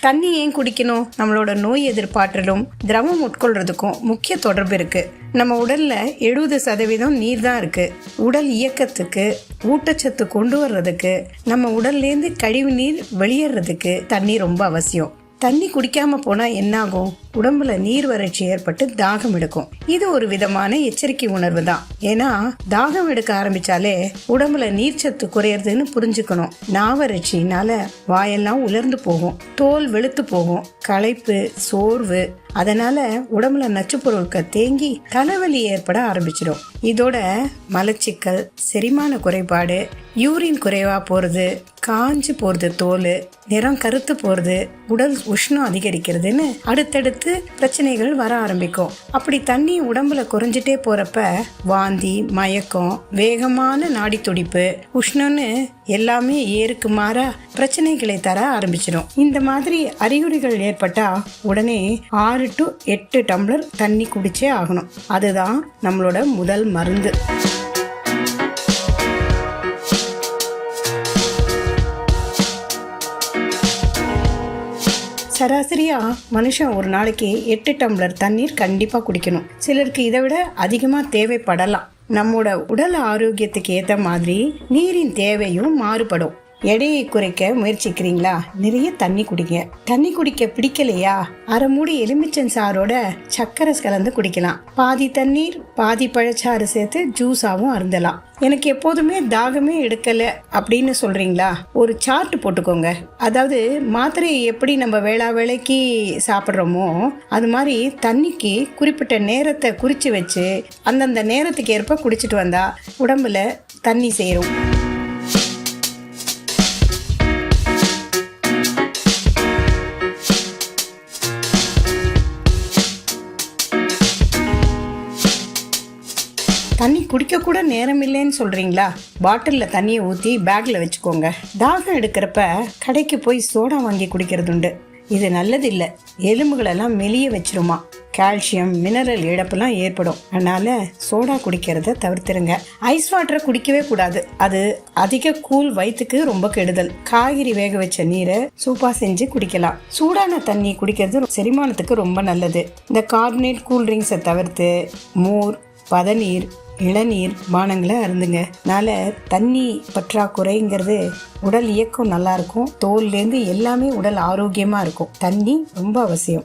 தண்ணி ஏன் குடிக்கணும்? நம்மளோட நோய் எதிர்ப்பாற்றலும் திரவம் உட்கொள்றதுக்கும் முக்கிய தொடர்பு இருக்கு. நம்ம உடல்ல எழுபது சதவீதம் நீர் தான் இருக்கு. உடல் இயக்கத்துக்கு ஊட்டச்சத்து கொண்டு வர்றதுக்கு நம்ம உடல்லேருந்து கழிவு நீர் வெளியேறதுக்கு தண்ணி ரொம்ப அவசியம். தண்ணி குடிக்காம போனா என்னாகும்? உடம்புல நீர் வறட்சி ஏற்பட்டு தாகம் எடுக்கும். இது ஒரு விதமான எச்சரிக்கை உணர்வு தான். ஏன்னா தாகம் எடுக்க ஆரம்பிச்சாலே உடம்புல நீர்ச்சத்து குறையறதுன்னு புரிஞ்சுக்கணும். நாவறட்சினால வாயெல்லாம் உலர்ந்து போகும். தோல் வெளுத்து போகும். களைப்பு சோர்வு அதனால உடம்புல நச்சு பொருட்கள் தேங்கி தலைவலி ஏற்பட ஆரம்பிச்சிடும். இதோட மலச்சிக்கல் செரிமான குறைபாடு யூரின் குறைவாக போகிறது காஞ்சு போகிறது தோல் நிறம் கருத்து போகிறது உடல் உஷ்ணம் அதிகரிக்கிறதுன்னு அடுத்தடுத்து பிரச்சனைகள் வர ஆரம்பிக்கும். அப்படி தண்ணி உடம்புல குறைஞ்சிட்டே போகிறப்ப வாந்தி மயக்கம் வேகமான நாடி துடிப்பு உஷ்ணம்னு எல்லாமே ஏருக்கு மாறா பிரச்சனைகளை தர ஆரம்பிச்சிடும் இந்த மாதிரி அறிகுறிகள் ஏற்பட்டா உடனே ஆறு டு எட்டு டம்ளர் தண்ணி குடிச்சே ஆகணும். அதுதான் நம்மளோட முதல் மருந்து. சராசரியாக மனுஷன் ஒரு நாளைக்கு எட்டு டம்ளர் தண்ணீர் கண்டிப்பாக குடிக்கணும். சிலருக்கு இதை விட அதிகமாக தேவைப்படலாம். நம்மோட உடல் ஆரோக்கியத்துக்கு ஏற்ற மாதிரி நீரின் தேவையும் மாறுபடும். எடையை குறைக்க முயற்சிக்கிறீங்களா? நிறைய தண்ணி குடிங்க. தண்ணி குடிக்க பிடிக்கலையா? அரை மூடி எலுமிச்சன் சாரோட சக்கரை கலந்து குடிக்கலாம். பாதி தண்ணீர் பாதி பழச்சாறு சேர்த்து ஜூஸாகவும் அருந்தலாம். எனக்கு எப்போதுமே தாகமே எடுக்கல அப்படின்னு சொல்றீங்களா? ஒரு சார்ட் போட்டுக்கோங்க. அதாவது மாத்திரையை எப்படி நம்ம வேளா வேலைக்கு சாப்பிட்றோமோ அது மாதிரி தண்ணிக்கு குறிப்பிட்ட நேரத்தை குறித்து வச்சு அந்தந்த நேரத்துக்கு ஏற்ப குடிச்சிட்டு வந்தா உடம்புல தண்ணி சேரும். தண்ணி குடிக்க கூட நேரம் இல்லைன்னு சொல்றீங்களா? பாட்டில்ல தண்ணியை ஊத்தி பேக்ல வச்சுக்கோங்க. தாகம் எடுக்கிறப்ப கடைக்கு போய் சோடா வாங்கி குடிக்கிறது உண்டு இது நல்லது எலும்புகளெல்லாம் மெலிய வச்சிருமா. கால்சியம் மினரல் இழப்புலாம் ஏற்படும். அதனால சோடா குடிக்கிறத தவிர்த்துருங்க. ஐஸ் வாட்டரை குடிக்கவே கூடாது. அது அதிக கூல் வயிற்றுக்கு ரொம்ப கெடுதல். காய்கறி வேக வச்ச நீரை சூப்பாக செஞ்சு குடிக்கலாம். சூடான தண்ணி குடிக்கிறது செரிமானத்துக்கு ரொம்ப நல்லது. இந்த கார்பனேட் கூல் ட்ரிங்க்ஸை தவிர்த்து மோர் பதநீர் இளநீர் பானங்களை அருந்துங்க. அதனால தண்ணி பற்றாக்குறைங்கிறது உடல் இயக்கம் நல்லா இருக்கும் தோல்லேருந்து எல்லாமே உடல் ஆரோக்கியமாக இருக்கும். தண்ணி ரொம்ப அவசியம்.